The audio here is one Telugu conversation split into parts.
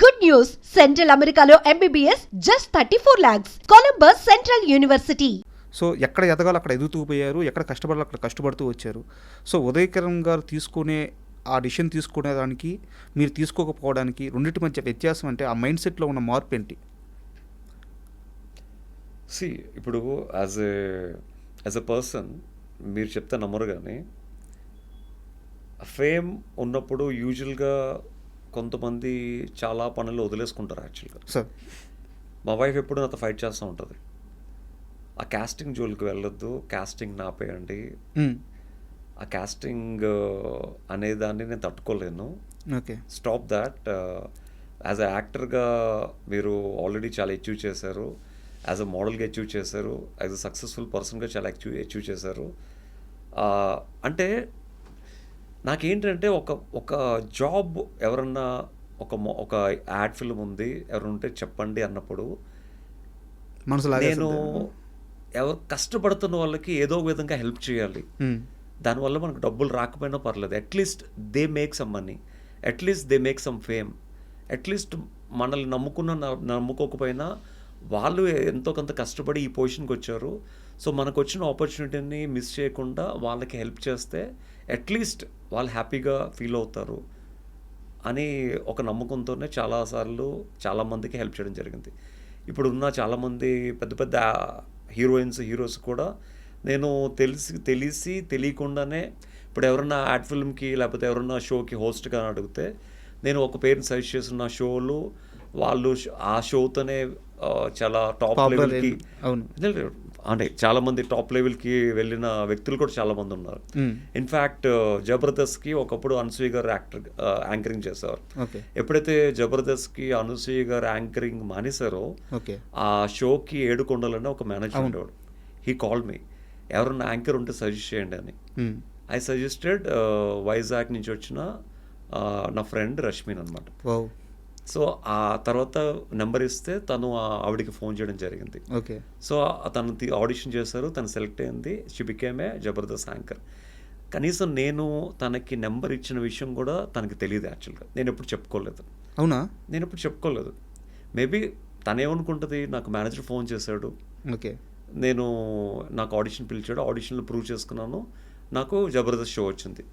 Good news! Central Americano MBBS just 34 lakhs. Columbus Central University. So ఎక్కడ ఎదగాలో అక్కడ ఎదుగుతూ పోయారు ఎక్కడ కష్టపడాలో అక్కడ కష్టపడుతూ వచ్చారు సో ఉదయకరం గారు తీసుకునే ఆ డిసిషన్ తీసుకునే దానికి మీరు తీసుకోకపోవడానికి రెండింటి మధ్య వ్యత్యాసం అంటే ఆ మైండ్ సెట్లో ఉన్న మార్పు ఏంటి సి ఇప్పుడు as a as a person మీరు చెప్తే నమ్మరు కానీ ఫేమ్ ఉన్నప్పుడు యూజువల్గా కొంతమంది చాలా పనులు వదిలేసుకుంటారు యాక్చువల్గా సార్. మా వైఫ్ ఎప్పుడు నాతో ఫైట్ చేస్తూ ఉంటుంది. ఆ కాస్టింగ్ జోలికి వెళ్ళొద్దు కాస్టింగ్ నాపేయండి. ఆ కాస్టింగ్ అనే దాన్ని నేను తట్టుకోలేను. Okay. Stop that as a యాక్టర్గా మీరు ఆల్రెడీ చాలా అచీవ్ చేశారు. యాజ్ అ మోడల్గా అచీవ్ చేశారు. యాజ్ అ సక్సెస్ఫుల్ పర్సన్గా చాలా అచీవ్ అచీవ్ చేశారు. అంటే నాకేంటంటే ఒక ఒక జాబ్ ఎవరన్నా ఒక ఒక యాడ్ ఫిల్మ్ ఉంది ఎవరైనా ఉంటే చెప్పండి అన్నప్పుడు మనసు నేను. ఎవరు కష్టపడుతున్న వాళ్ళకి ఏదో విధంగా హెల్ప్ చేయాలి. దానివల్ల మనకు డబ్బులు రాకపోయినా పర్లేదు at least they make some money at least they make some fame at least మనల్ని నమ్ముకున్న నమ్ముకోకపోయినా వాళ్ళు ఎంతో కొంత కష్టపడి ఈ పొజిషన్కి వచ్చారు. సో మనకు వచ్చిన ఆపర్చునిటీని మిస్ చేయకుండా వాళ్ళకి హెల్ప్ చేస్తే అట్లీస్ట్ వాళ్ళు హ్యాపీగా ఫీల్ అవుతారు అని ఒక నమ్మకంతోనే చాలాసార్లు చాలామందికి హెల్ప్ చేయడం జరిగింది. ఇప్పుడు ఉన్న చాలామంది పెద్ద పెద్ద హీరోయిన్స్ హీరోస్ కూడా నేను తెలిసి తెలిసి తెలియకుండానే ఇప్పుడు ఎవరన్నా యాడ్ ఫిల్మ్కి లేకపోతే ఎవరన్నా షోకి హోస్ట్గా అడిగితే నేను ఒక పేరుని సజెస్ట్ చేసిన షోలు వాళ్ళు ఆ షోతోనే చాలా టాప్ లెవెల్కి. అంటే చాలా మంది టాప్ లెవెల్కి వెళ్ళిన వ్యక్తులు కూడా చాలా మంది ఉన్నారు. ఇన్ఫ్యాక్ట్ జబర్దస్త్కి ఒకప్పుడు అనసూయ గారు యాక్టర్ యాంకరింగ్ చేసేవారు. ఎప్పుడైతే జబర్దస్త్కి అనసూయ గారు యాంకరింగ్ మానేశారో ఆ షోకి ఏడుకొండలనే ఒక మేనేజర్. ఉండేవాడు. హీ కాల్ మీ ఎవరన్నా యాంకర్ ఉంటే సజెస్ట్ చేయండి అని. ఐ సజెస్టెడ్ వైజాగ్ నుంచి వచ్చిన నా ఫ్రెండ్ రష్మిన్ అనమాట సో ఆ తర్వాత నెంబర్ ఇస్తే తను ఆ ఆవిడకి ఫోన్ చేయడం జరిగింది. ఓకే. సో తను ఆడిషన్ చేశారు తను సెలెక్ట్ అయింది. She became Jabardasth anchor. కనీసం నేను తనకి నెంబర్ ఇచ్చిన విషయం కూడా తనకి తెలియదు యాక్చువల్గా. నేను ఎప్పుడు చెప్పుకోలేదు. అవునా? నేను ఎప్పుడు చెప్పుకోలేదు. మేబీ తనేమనుకుంటుంది నాకు మేనేజర్ ఫోన్ చేశాడు. ఓకే. నేను నాకు ఆడిషన్ పిలిచాడు. ఆడిషన్లో ప్రూవ్ చేసుకున్నాను. నాకు జబర్దస్త్ షో వచ్చింది.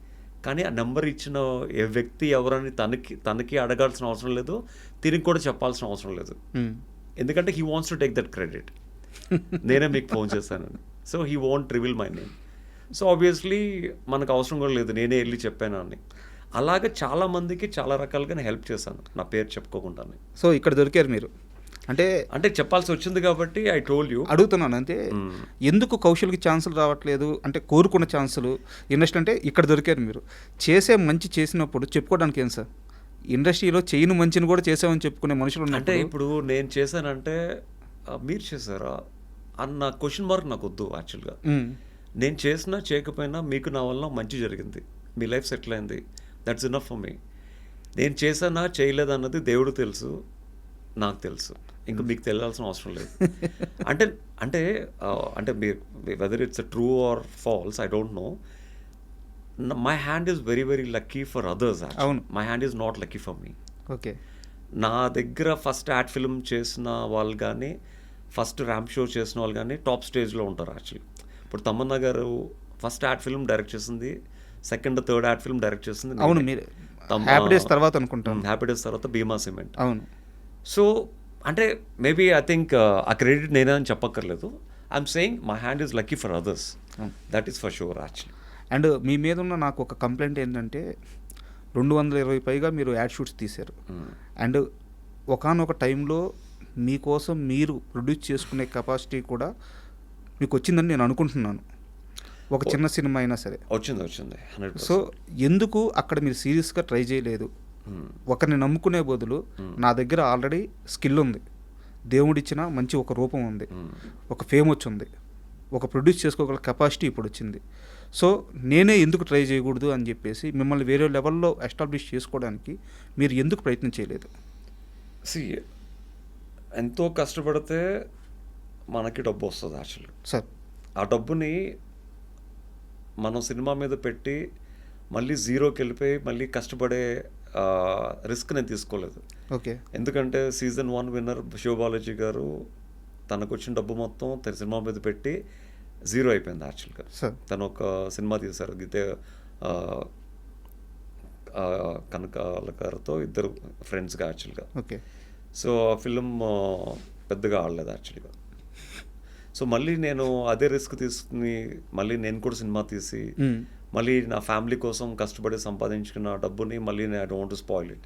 కానీ ఆ నెంబర్ ఇచ్చిన ఏ వ్యక్తి ఎవరని తనకి తనకి అడగాల్సిన అవసరం లేదు తిరిగి కూడా చెప్పాల్సిన అవసరం లేదు. మ్మ్. ఎందుకంటే he wants to take that credit నేనే మీకు ఫోన్ చేశానని so he want reveal my name so obviously మనకు అవసరం కూడా లేదు. నేనే వెళ్ళి చెప్పాను అని. అలాగే చాలా మందికి చాలా రకాలుగా నేను హెల్ప్ చేశాను. నా పేరు చెప్పుకోకుండానే. సో ఇక్కడ దొరికారు మీరు. అంటే అంటే చెప్పాల్సి వచ్చింది కాబట్టి ఐ టోల్ యూ అడుగుతున్నాను అంతే మ్మ్. ఎందుకు కౌశల్కి ఛాన్సులు రావట్లేదు అంటే కోరుకున్న ఛాన్సులు ఇండస్ట్రీ అంటే ఇక్కడ దొరికారు మీరు. చేసే మంచి చేసినప్పుడు చెప్పుకోవడానికి ఏం సార్? ఇండస్ట్రీలో చేయను మంచిని కూడా చేసామని చెప్పుకునే మనుషులు అంటే ఇప్పుడు నేను చేశానంటే మీరు చేశారా? అన్న క్వశ్చన్ మార్క్ నాకు వద్దు యాక్చువల్గా మ్మ్. నేను చేసినా చేయకపోయినా మీకు నా వల్ల మంచి జరిగింది. మీ లైఫ్ సెటిల్ అయింది. దట్స్ ఇనఫ్ ఫర్ మీ నేను చేశానా చేయలేదు అన్నది దేవుడు తెలుసు. నాకు తెలుసు. ఇంకా మీకు తెలియాల్సిన అవసరం లేదు. అంటే అంటే అంటే whether it's true or false I don't know my hand is very very lucky for others అవును. My hand is not lucky for me okay. నా దగ్గర ఫస్ట్ యాడ్ ఫిల్మ్ చేసిన వాళ్ళు కానీ ఫస్ట్ ర్యాంప్ షో చేసిన వాళ్ళు కానీ టాప్ స్టేజ్లో ఉంటారు యాక్చువల్లీ ఇప్పుడు Tamannaah garu first ad film direct చేసింది second third ad film direct చేసింది అవును మీరు హ్యాపీ డేస్ తర్వాత అనుకుంటాను. హ్యాపీ డేస్ తర్వాత భీమా సిమెంట్. అవును. సో అంటే మేబీ ఐ థింక్ ఆ క్రెడిట్ నేనే అని చెప్పక్కర్లేదు I'm saying my hand is lucky for others. That is for sure actually and మీ మీద ఉన్న నాకు ఒక కంప్లైంట్ ఏంటంటే రెండు వందల ఇరవై పైగా మీరు యాడ్ షూట్స్ తీశారు. అండ్ ఒకనొక టైంలో మీకోసం మీరు ప్రొడ్యూస్ చేసుకునే కెపాసిటీ కూడా మీకు వచ్చిందని నేను అనుకుంటున్నాను. ఒక చిన్న సినిమా అయినా సరే. వచ్చింది వచ్చింది. సో ఎందుకు అక్కడ మీరు సీరియస్గా ట్రై చేయలేదు? ఒకరిని నమ్ముకునే బదులు నా దగ్గర ఆల్రెడీ స్కిల్ ఉంది. దేవుడిచ్చిన మంచి ఒక రూపం ఉంది. ఒక ఫేమ్ వచ్చింది. ఒక ప్రొడ్యూస్ చేసుకోగల కెపాసిటీ ఇప్పుడు వచ్చింది. సో నేనే ఎందుకు ట్రై చేయకూడదు అని చెప్పేసి మిమ్మల్ని వేరే లెవెల్లో ఎస్టాబ్లిష్ చేసుకోవడానికి మీరు ఎందుకు ప్రయత్నం చేయలేదు? సి ఎంతో కష్టపడితే మనకి డబ్బు వస్తుంది యాక్చువల్లీ. సార్. ఆ డబ్బుని మనం సినిమా మీద పెట్టి మళ్ళీ జీరోకి వెళ్ళిపోయి మళ్ళీ కష్టపడే రిస్క్ నేను తీసుకోలేదు. ఓకే. ఎందుకంటే సీజన్ వన్ విన్నర్ శివబాలాజీ గారు తనకు వచ్చిన డబ్బు మొత్తం తన సినిమా మీద పెట్టి జీరో అయిపోయింది యాక్చువల్గా తను ఒక సినిమా తీశారు. గీతే కనకాల గారితో ఇద్దరు ఫ్రెండ్స్గా యాక్చువల్గా ఓకే. సో ఆ ఫిలిం పెద్దగా ఆడలేదు యాక్చువల్గా సో మళ్ళీ నేను అదే రిస్క్ తీసుకుని మళ్ళీ నేను కూడా సినిమా తీసి. మళ్ళీ నా ఫ్యామిలీ కోసం కష్టపడి సంపాదించుకున్న డబ్బుని మళ్ళీ నేను I don't spoil it.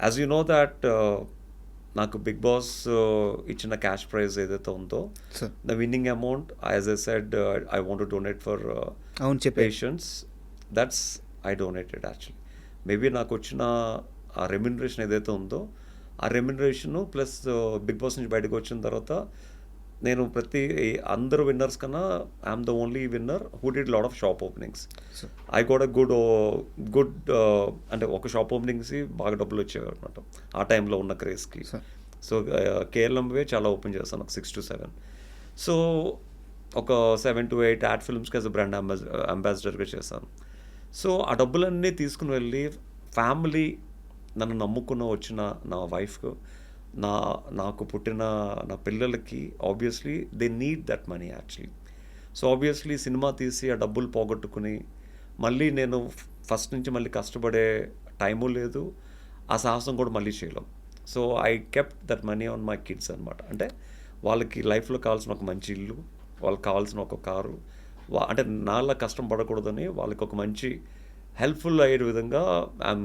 As you know that uh, నాకు బిగ్ బాస్ ఇచ్చిన క్యాష్ ప్రైజ్ ఏదైతే ఉందో the winning amount as a said I want donate for అవును patients that's I donated actually maybe నాకు వచ్చిన ఆ రెమ్యునరేషన్ ఏదైతే ఉందో ఆ రెమ్యునరేషన్ ప్లస్ బిగ్ బాస్ నుంచి బయటకు వచ్చిన తర్వాత నేను ప్రతి అందరు విన్నర్స్ కన్నా I'm the only winner who did lot of shop openings. I good good uh, అంటే ఒక షాప్ ఓపెనింగ్స్ బాగా డబ్బులు వచ్చేవి అనమాట ఆ టైంలో ఉన్న క్రేజ్కి. సో కేఎల్ఎంవే చాలా ఓపెన్ చేస్తాను ఒక సిక్స్ టు సెవెన్ సో ఒక సెవెన్ టు ఎయిట్ యాడ్ ఫిల్మ్స్కి యాజ్ బ్రాండ్ అంబాసి అంబాసిడర్గా చేశాను. సో ఆ డబ్బులన్నీ తీసుకుని వెళ్ళి ఫ్యామిలీ నన్ను నమ్ముకున్న వచ్చిన నా వైఫ్ నా నాకు పుట్టిన నా పిల్లలకి obviously they need that money actually so obviously cinema తీసి ఆ డబ్బులు పోగొట్టుకుని మళ్ళీ నేను ఫస్ట్ నుంచి మళ్ళీ కష్టపడే టైము లేదు. ఆ సాహసం కూడా మళ్ళీ చేయలేం. So I kept that money on my kids అనమాట అంటే వాళ్ళకి లైఫ్లో కావాల్సిన ఒక మంచి ఇల్లు వాళ్ళకి కావాల్సిన ఒక కారు వా- అంటే నాలా కష్టం పడకూడదని వాళ్ళకి ఒక మంచి హెల్ప్ఫుల్ అయ్యే విధంగా ఐఎమ్